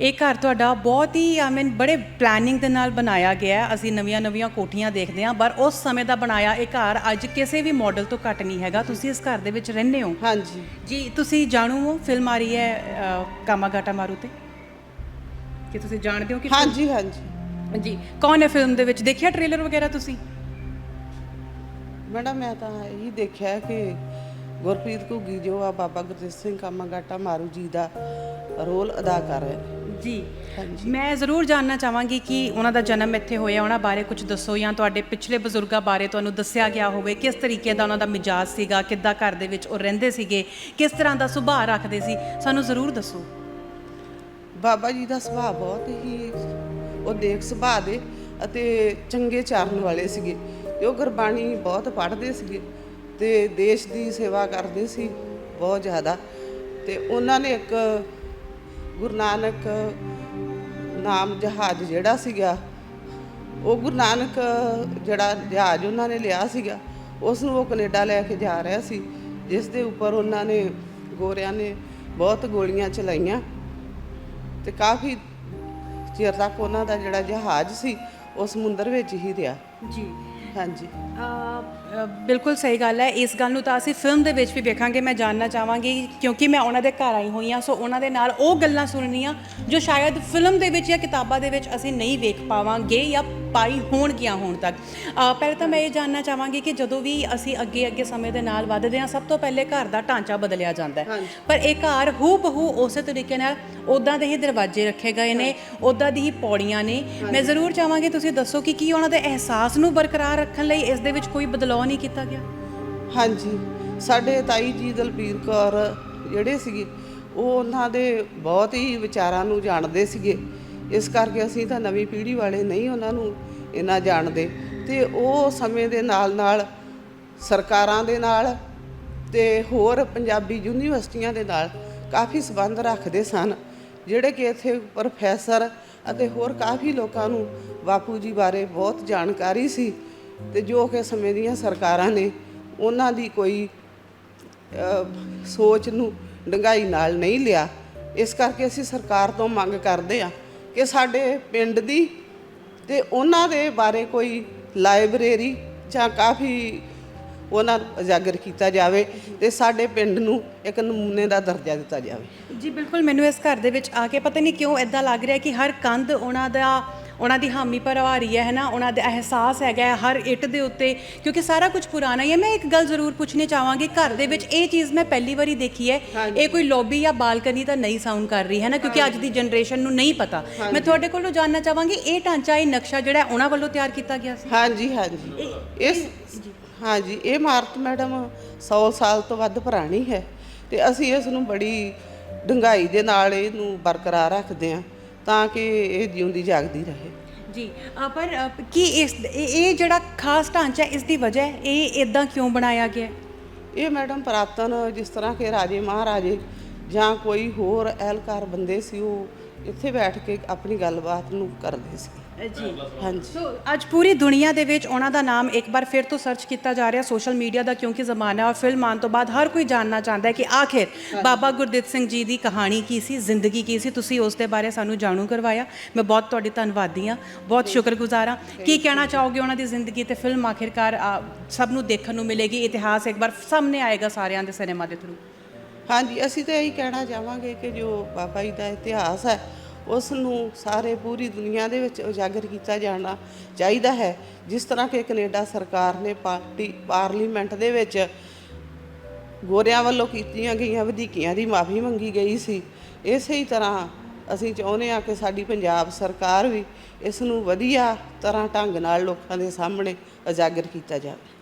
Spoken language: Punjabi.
ਇਹ ਘਰ ਤੁਹਾਡਾ ਬਹੁਤ ਹੀ ਆਈ ਮੀਨ ਬੜੇ ਪਲੈਨਿੰਗ ਦੇ ਨਾਲ ਬਣਾਇਆ ਗਿਆ ਹੈ। ਅਸੀਂ ਨਵੀਆਂ-ਨਵੀਆਂ ਕੋਠੀਆਂ ਦੇਖਦੇ ਹਾਂ ਪਰ ਉਸ ਸਮੇਂ ਦਾ ਬਣਾਇਆ ਇਹ ਘਰ ਅੱਜ ਕਿਸੇ ਵੀ ਮਾਡਲ ਤੋਂ ਘੱਟ ਨਹੀਂ ਹੈਗਾ। ਤੁਸੀਂ ਇਸ ਘਰ ਦੇ ਵਿੱਚ ਰਹਿੰਦੇ ਹੋ? ਹਾਂਜੀ। ਜੀ ਤੁਸੀਂ ਜਾਣੂ ਹੋ ਫਿਲਮ ਆ ਰਹੀ ਹੈ ਅ, ਕਾਮਾਗਾਟਾ ਮਾਰੂ ਤੇ? ਕਿ ਤੁਸੀਂ ਜਾਣਦੇ ਹੋ ਕਿ ਹਾਂਜੀ ਹਾਂਜੀ। ਜੀ ਕੌਣ ਹੈ ਫਿਲਮ ਦੇ ਵਿੱਚ? ਦੇਖਿਆ ਟ੍ਰੇਲਰ ਵਗੈਰਾ ਤੁਸੀਂ? ਮੈਡਮ ਮੈਂ ਤਾਂ ਇਹੀ ਦੇਖਿਆ ਕਿ ਗੁਰਪ੍ਰੀਤ ਘੁੱਗੀ ਜੋ ਆ ਬਾਬਾ ਗੁਰਜੀਤ ਸਿੰਘ ਕਾਮਾਗਾਟਾ ਮਾਰੂ ਜੀ ਦਾ ਰੋਲ ਅਦਾ ਕਰ ਰਹੇ ਨੇ। ਜੀ ਹਾਂਜੀ। ਮੈਂ ਜ਼ਰੂਰ ਜਾਨਣਾ ਚਾਹਾਂਗੀ ਕਿ ਉਹਨਾਂ ਦਾ ਜਨਮ ਇੱਥੇ ਹੋਇਆ ਉਹਨਾਂ ਬਾਰੇ ਕੁਝ ਦੱਸੋ ਜਾਂ ਤੁਹਾਡੇ ਪਿਛਲੇ ਬਜ਼ੁਰਗਾਂ ਬਾਰੇ ਤੁਹਾਨੂੰ ਦੱਸਿਆ ਗਿਆ ਹੋਵੇ ਕਿਸ ਤਰੀਕੇ ਦਾ ਉਹਨਾਂ ਦਾ ਮਿਜਾਜ ਸੀਗਾ ਕਿੱਦਾਂ ਘਰ ਦੇ ਵਿੱਚ ਉਹ ਰਹਿੰਦੇ ਸੀਗੇ ਕਿਸ ਤਰ੍ਹਾਂ ਦਾ ਸੁਭਾਅ ਰੱਖਦੇ ਸੀ ਸਾਨੂੰ ਜ਼ਰੂਰ ਦੱਸੋ। ਬਾਬਾ ਜੀ ਦਾ ਸੁਭਾਅ ਬਹੁਤ ਹੀ ਉਹ ਦੇਖ ਸੁਭਾਅ ਦੇ ਅਤੇ ਚੰਗੇ ਚਾਰਨ ਵਾਲੇ ਸੀਗੇ। ਉਹ ਗੁਰਬਾਣੀ ਬਹੁਤ ਪੜ੍ਹਦੇ ਸੀਗੇ। ਤੇ ਦੇਸ਼ ਦੀ ਸੇਵਾ ਕਰਦੇ ਸੀ, ਬਹੁਤ ਜ਼ਿਆਦਾ। ਤੇ ਉਹਨਾਂ ਨੇ ਇੱਕ ਗੁਰੂ ਨਾਨਕ ਨਾਮ ਜਹਾਜ਼ ਜਿਹੜਾ ਸੀਗਾ, ਉਹ ਗੁਰੂ ਨਾਨਕ ਜਿਹੜਾ ਜਹਾਜ਼ ਉਹਨਾਂ ਨੇ ਲਿਆ ਸੀਗਾ ਉਸ ਨੂੰ ਉਹ ਕੈਨੇਡਾ ਲੈ ਕੇ ਜਾ ਰਿਹਾ ਸੀ, ਜਿਸ ਦੇ ਉੱਪਰ ਉਹਨਾਂ ਨੇ ਗੋਰਿਆਂ ਨੇ ਬਹੁਤ ਗੋਲੀਆਂ ਚਲਾਈਆਂ। ਤੇ ਕਾਫੀ ਚਿਰ ਤੱਕ ਉਹਨਾਂ ਦਾ ਜਿਹੜਾ ਜਹਾਜ਼ ਸੀ, ਉਹ ਸਮੁੰਦਰ ਵਿੱਚ ਹੀ ਰਿਹਾ। ਜੀ। ਹਾਂਜੀ। ਬਿਲਕੁਲ ਸਹੀ ਗੱਲ ਹੈ। ਇਸ ਗੱਲ ਨੂੰ ਤਾਂ ਅਸੀਂ ਫਿਲਮ ਦੇ ਵਿੱਚ ਵੀ ਵੇਖਾਂਗੇ, ਮੈਂ ਜਾਨਣਾ ਚਾਹਾਂਗੀ, ਕਿਉਂਕਿ ਮੈਂ ਉਹਨਾਂ ਦੇ ਘਰ ਆਈ ਹੋਈ ਹਾਂ, ਸੋ ਉਹਨਾਂ ਦੇ ਨਾਲ ਉਹ ਗੱਲਾਂ ਸੁਣਨੀਆਂ ਜੋ ਸ਼ਾਇਦ ਫਿਲਮ ਦੇ ਵਿੱਚ ਜਾਂ ਕਿਤਾਬਾਂ ਦੇ ਵਿੱਚ ਅਸੀਂ ਨਹੀਂ ਵੇਖ ਪਾਵਾਂਗੇ ਜਾਂ ਪਾਈ ਹੋਣਗੀਆਂ ਹੁਣ ਤੱਕ। ਪਹਿਲਾਂ ਤਾਂ ਮੈਂ ਇਹ ਜਾਨਣਾ ਚਾਹਾਂਗੀ ਕਿ ਜਦੋਂ ਵੀ ਅਸੀਂ ਅੱਗੇ ਅੱਗੇ ਸਮੇਂ ਦੇ ਨਾਲ ਵੱਧਦੇ ਹਾਂ ਸਭ ਤੋਂ ਪਹਿਲੇ ਘਰ ਦਾ ਢਾਂਚਾ ਬਦਲਿਆ ਜਾਂਦਾ ਹੈ। ਪਰ ਇਹ ਘਰ ਹੂ ਬਹੂ ਉਸੇ ਤਰੀਕੇ ਨਾਲ ਉਦਾਂ ਦੇ ਹੀ ਦਰਵਾਜ਼ੇ ਰੱਖੇ ਗਏ ਨੇ ਉਦਾਂ ਦੀ ਹੀ ਪੌੜੀਆਂ ਨੇ। ਮੈਂ ਜ਼ਰੂਰ ਚਾਹਾਂਗੀ ਤੁਸੀਂ ਦੱਸੋ ਕਿ ਕੀ ਉਹਨਾਂ ਦੇ ਅਹਿਸਾਸ ਨੂੰ ਬਰਕਰਾਰ ਰੱਖਣ ਲਈ ਇਸ ਦੇ ਵਿੱਚ ਕੋਈ ਬਦਲਾਅ ਨਹੀਂ ਕੀਤਾ ਗਿਆ? ਹਾਂਜੀ। ਸਾਡੇ ਤਾਈ ਜੀ ਦਲਬੀਰ ਕੌਰ ਜਿਹੜੇ ਸੀਗੇ ਉਹ ਉਹਨਾਂ ਦੇ ਬਹੁਤ ਹੀ ਵਿਚਾਰਾਂ ਨੂੰ ਜਾਣਦੇ ਸੀਗੇ। ਇਸ ਕਰਕੇ ਅਸੀਂ ਤਾਂ ਨਵੀਂ ਪੀੜ੍ਹੀ ਵਾਲੇ ਨਹੀਂ ਉਹਨਾਂ ਨੂੰ ਇੰਨਾ ਜਾਣਦੇ। ਤੇ ਉਹ ਸਮੇਂ ਦੇ ਨਾਲ ਨਾਲ ਸਰਕਾਰਾਂ ਦੇ ਨਾਲ ਤੇ ਹੋਰ ਪੰਜਾਬੀ ਯੂਨੀਵਰਸਿਟੀਆਂ ਦੇ ਨਾਲ ਕਾਫੀ ਸਬੰਧ ਰੱਖਦੇ ਸਨ, ਜਿਹੜੇ ਕਿ ਇੱਥੇ ਪ੍ਰੋਫੈਸਰ ਅਤੇ ਹੋਰ ਕਾਫੀ ਲੋਕਾਂ ਨੂੰ ਬਾਪੂ ਜੀ ਬਾਰੇ ਬਹੁਤ ਜਾਣਕਾਰੀ ਸੀ ਤੇ ਜੋ ਕਿ ਸਮੇਂ ਦੀਆਂ ਸਰਕਾਰਾਂ ਨੇ ਉਹਨਾਂ ਦੀ ਕੋਈ ਸੋਚ ਨੂੰ ਡੰਗਾਈ ਨਾਲ ਨਹੀਂ ਲਿਆ। ਇਸ ਕਰਕੇ ਅਸੀਂ ਸਰਕਾਰ ਤੋਂ ਮੰਗ ਕਰਦੇ ਹਾਂ ਕਿ ਸਾਡੇ ਪਿੰਡ ਦੀ ਤੇ ਉਹਨਾਂ ਦੇ ਬਾਰੇ ਕੋਈ ਲਾਇਬ੍ਰੇਰੀ ਜਾਂ ਕਾਫੀ ਉਹਨਾਂ ਨੂੰ ਉਜਾਗਰ ਕੀਤਾ ਜਾਵੇ ਤੇ ਸਾਡੇ ਪਿੰਡ ਨੂੰ ਇੱਕ ਨਮੂਨੇ ਦਾ ਦਰਜਾ ਦਿੱਤਾ ਜਾਵੇ। ਜੀ ਬਿਲਕੁਲ ਮੈਨੂੰ ਇਸ ਘਰ ਦੇ ਵਿੱਚ ਆ ਕੇ ਪਤਾ ਨਹੀਂ ਕਿਉਂ ਇਦਾਂ ਲੱਗ ਰਿਹਾ ਕਿ ਹਰ ਕੰਧ ਉਹਨਾਂ ਦਾ ਉਹਨਾਂ ਦੀ ਹਾਮੀ ਭਰਵਾ ਰਹੀ ਹੈ ਨਾ ਉਹਨਾਂ ਦਾ ਅਹਿਸਾਸ ਹੈਗਾ ਹਰ ਇੱਟ ਦੇ ਉੱਤੇ ਕਿਉਂਕਿ ਸਾਰਾ ਕੁਝ ਪੁਰਾਣਾ ਹੀ ਹੈ। ਮੈਂ ਇੱਕ ਗੱਲ ਜ਼ਰੂਰ ਪੁੱਛਣੀ ਚਾਹਾਂਗੀ ਘਰ ਦੇ ਵਿੱਚ ਇਹ ਚੀਜ਼ ਮੈਂ ਪਹਿਲੀ ਵਾਰੀ ਦੇਖੀ ਹੈ। ਇਹ ਕੋਈ ਲੌਬੀ ਜਾਂ ਬਾਲਕਨੀ ਤਾਂ ਨਹੀਂ ਸਾਊਂਡ ਕਰ ਰਹੀ ਹੈ ਨਾ ਕਿਉਂਕਿ ਅੱਜ ਦੀ ਜਨਰੇਸ਼ਨ ਨੂੰ ਨਹੀਂ ਪਤਾ। ਮੈਂ ਤੁਹਾਡੇ ਕੋਲੋਂ ਜਾਨਣਾ ਚਾਹਾਂਗੀ ਇਹ ਢਾਂਚਾ ਇਹ ਨਕਸ਼ਾ ਜਿਹੜਾ ਉਹਨਾਂ ਵੱਲੋਂ ਤਿਆਰ ਕੀਤਾ ਗਿਆ ਸੀ? ਹਾਂਜੀ ਹਾਂਜੀ। ਇਸ ਹਾਂਜੀ ਇਹ ਇਮਾਰਤ ਮੈਡਮ 100 ਸਾਲ ਤੋਂ ਵੱਧ ਪੁਰਾਣੀ ਹੈ ਤੇ ਅਸੀਂ ਇਸ ਨੂੰ ਬੜੀ ਡੰਗਾਈ ਦੇ ਨਾਲ ਇਹਨੂੰ ਬਰਕਰਾਰ ਰੱਖਦੇ ਹਾਂ ਤਾਂ ਕਿ ਇਹ ਜਿਉਂਦੀ ਜਾਗਦੀ ਰਹੇ ਜੀ ਪਰ ਕੀ ਇਸ ਇਹ ਜਿਹੜਾ ਖਾਸ ਢਾਂਚਾ ਇਸ ਦੀ ਵਜ੍ਹਾ ਹੈ ਇਹ ਇਦਾਂ ਕਿਉਂ ਬਣਾਇਆ ਗਿਆ? ਇਹ ਮੈਡਮ ਪ੍ਰਾਤਨ ਜਿਸ ਤਰ੍ਹਾਂ ਕਿ ਰਾਜੇ ਮਹਾਰਾਜੇ ਜਾਂ ਕੋਈ ਹੋਰ ਅਹਿਲਕਾਰ ਬੰਦੇ ਸੀ ਉਹ ਇੱਥੇ ਬੈਠ ਕੇ ਆਪਣੀ ਗੱਲਬਾਤ ਨੂੰ ਕਰਦੇ ਸੀ ਜੀ। ਹਾਂਜੀ। ਸੋ ਅੱਜ ਪੂਰੀ ਦੁਨੀਆ ਦੇ ਵਿੱਚ ਉਹਨਾਂ ਦਾ ਨਾਮ ਇੱਕ ਵਾਰ ਫਿਰ ਤੋਂ ਸਰਚ ਕੀਤਾ ਜਾ ਰਿਹਾ ਸੋਸ਼ਲ ਮੀਡੀਆ ਦਾ ਕਿਉਂਕਿ ਜ਼ਮਾਨਾ ਔਰ ਫਿਲਮ ਆਉਣ ਤੋਂ ਬਾਅਦ ਹਰ ਕੋਈ ਜਾਣਨਾ ਚਾਹੁੰਦਾ ਹੈ ਕਿ ਆਖਿਰ ਬਾਬਾ ਗੁਰਦਿੱਤ ਸਿੰਘ ਜੀ ਦੀ ਕਹਾਣੀ ਕੀ ਸੀ ਜ਼ਿੰਦਗੀ ਕੀ ਸੀ? ਤੁਸੀਂ ਉਸ ਦੇ ਬਾਰੇ ਸਾਨੂੰ ਜਾਣੂ ਕਰਵਾਇਆ। ਮੈਂ ਬਹੁਤ ਤੁਹਾਡੀ ਧੰਨਵਾਦੀ ਹਾਂ। ਬਹੁਤ ਸ਼ੁਕਰਗੁਜ਼ਾਰ ਹਾਂ। ਕੀ ਕਹਿਣਾ ਚਾਹੋਗੇ ਉਹਨਾਂ ਦੀ ਜ਼ਿੰਦਗੀ ਤੇ ਫਿਲਮ ਆਖਿਰਕਾਰ ਸਭ ਨੂੰ ਦੇਖਣ ਨੂੰ ਮਿਲੇਗੀ? ਇਤਿਹਾਸ ਇੱਕ ਵਾਰ ਸਾਹਮਣੇ ਆਏਗਾ ਸਾਰਿਆਂ ਦੇ ਸਿਨੇਮਾ ਦੇ ਥਰੂ ਹਾਂਜੀ ਅਸੀਂ ਤਾਂ ਇਹੀ ਕਹਿਣਾ ਚਾਹਾਂਗੇ ਕਿ ਜੋ ਬਾਬਾ ਜੀ ਦਾ ਇਤਿਹਾਸ ਹੈ ਉਸ ਨੂੰ ਸਾਰੇ ਪੂਰੀ ਦੁਨੀਆ ਦੇ ਵਿੱਚ ਉਜਾਗਰ ਕੀਤਾ ਜਾਣਾ ਚਾਹੀਦਾ ਹੈ। ਜਿਸ ਤਰ੍ਹਾਂ ਕਿ ਕੈਨੇਡਾ ਸਰਕਾਰ ਨੇ ਪਾਰਟੀ, ਪਾਰਲੀਮੈਂਟ ਦੇ ਵਿੱਚ ਗੋਰਿਆਂ ਵੱਲੋਂ ਕੀਤੀਆਂ ਗਈਆਂ ਵਧੀਕੀਆਂ ਦੀ ਮਾਫੀ ਮੰਗੀ ਗਈ ਸੀ। ਇਸੇ ਹੀ ਤਰ੍ਹਾਂ ਅਸੀਂ ਚਾਹੁੰਦੇ ਹਾਂ ਕਿ ਸਾਡੀ ਪੰਜਾਬ ਸਰਕਾਰ ਵੀ ਇਸ ਨੂੰ ਵਧੀਆ ਤਰ੍ਹਾਂ ਢੰਗ ਨਾਲ ਲੋਕਾਂ ਦੇ ਸਾਹਮਣੇ ਉਜਾਗਰ ਕੀਤਾ ਜਾਵੇ।